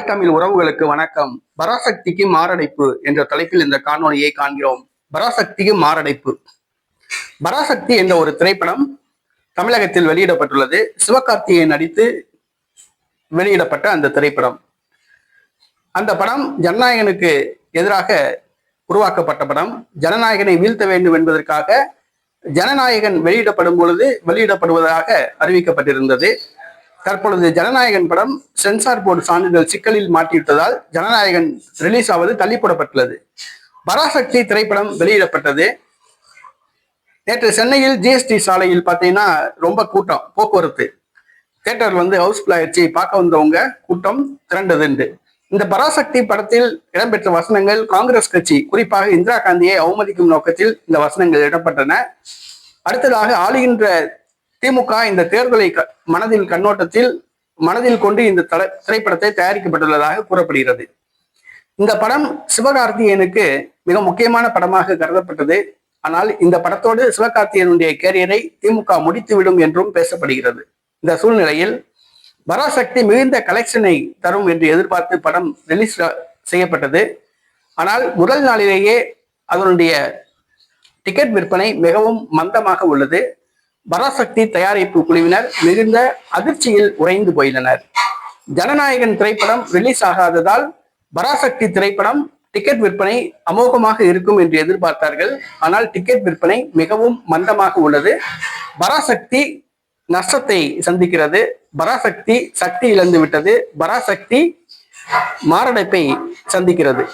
தமிழ் உறவுகளுக்கு வணக்கம். பராசக்திக்கு மாரடைப்பு என்ற தலைப்பில் இந்த காணொலியை காண்கிறோம். பராசக்திக்கு மாரடைப்பு. பராசக்தி என்ற ஒரு திரைப்படம் தமிழகத்தில் வெளியிடப்பட்டுள்ளது. சிவகார்த்தியை நடித்து வெளியிடப்பட்ட அந்த திரைப்படம். அந்த படம் ஜனநாயகனுக்கு எதிராக உருவாக்கப்பட்ட படம். ஜனநாயகனை வீழ்த்த வேண்டும் என்பதற்காக ஜனநாயகன் வெளியிடப்படும் பொழுது வெளியிடப்படுவதாக அறிவிக்கப்பட்டிருந்தது. தற்பொழுது ஜனநாயகன் படம் சென்சார் போர்டு சான்றிதழ் சிக்கலில் மாட்டிவிட்டதால் ஜனநாயகன் ரிலீஸ் ஆவது தள்ளி போடப்பட்டுள்ளது பராசக்தி திரைப்படம் வெளியிடப்பட்டது. நேற்று சென்னையில் ஜிஎஸ்டி சாலையில் பார்த்தீங்கன்னா ரொம்ப கூட்டம் போக்குவரத்து. தேட்டர் வந்து ஹவுஸ்ஃபுல் ஆயிடுச்சு. பார்க்க வந்தவங்க கூட்டம் திரண்டதுண்டு. இந்த பராசக்தி படத்தில் இடம்பெற்ற வசனங்கள் காங்கிரஸ் கட்சி குறிப்பாக இந்திரா காந்தியை அவமதிக்கும் நோக்கத்தில் இந்த வசனங்கள் இடம்பெற்றன. அடுத்ததாக ஆளுகின்ற திமுக இந்த தேர்தலை க- மனதில் கண்ணோட்டத்தில் மனதில் கொண்டு இந்த திரைப்படத்தை தயாரிக்கப்பட்டுள்ளதாக கூறப்படுகிறது. இந்த படம் சிவகார்த்தியனுக்கு மிக முக்கியமான படமாக கருதப்பட்டது. ஆனால் இந்த படத்தோடு சிவகார்த்தியனுடைய கேரியரை திமுக முடித்துவிடும் என்றும் பேசப்படுகிறது. இந்த சூழ்நிலையில் பராசக்தி மிகுந்த கலெக்ஷனை தரும் என்று எதிர்பார்த்து படம் ரிலீஸ் செய்யப்பட்டது. ஆனால் முதல் நாளிலேயே அதனுடைய டிக்கெட் விற்பனை மிகவும் மந்தமாக உள்ளது. பராசக்தி தயாரிப்பு குழுவினர் மிகுந்த அதிர்ச்சியில் உறைந்து போயினர். ஜனநாயகன் திரைப்படம் ரிலீஸ் ஆகாததால் பராசக்தி திரைப்படம் டிக்கெட் விற்பனை அமோகமாக இருக்கும் என்று எதிர்பார்த்தார்கள். ஆனால் டிக்கெட் விற்பனை மிகவும் மந்தமாக உள்ளது. பராசக்தி நஷ்டத்தை சந்திக்கிறது. பராசக்தி சக்தி இழந்து விட்டது பராசக்தி மாரடைப்பை சந்திக்கிறது.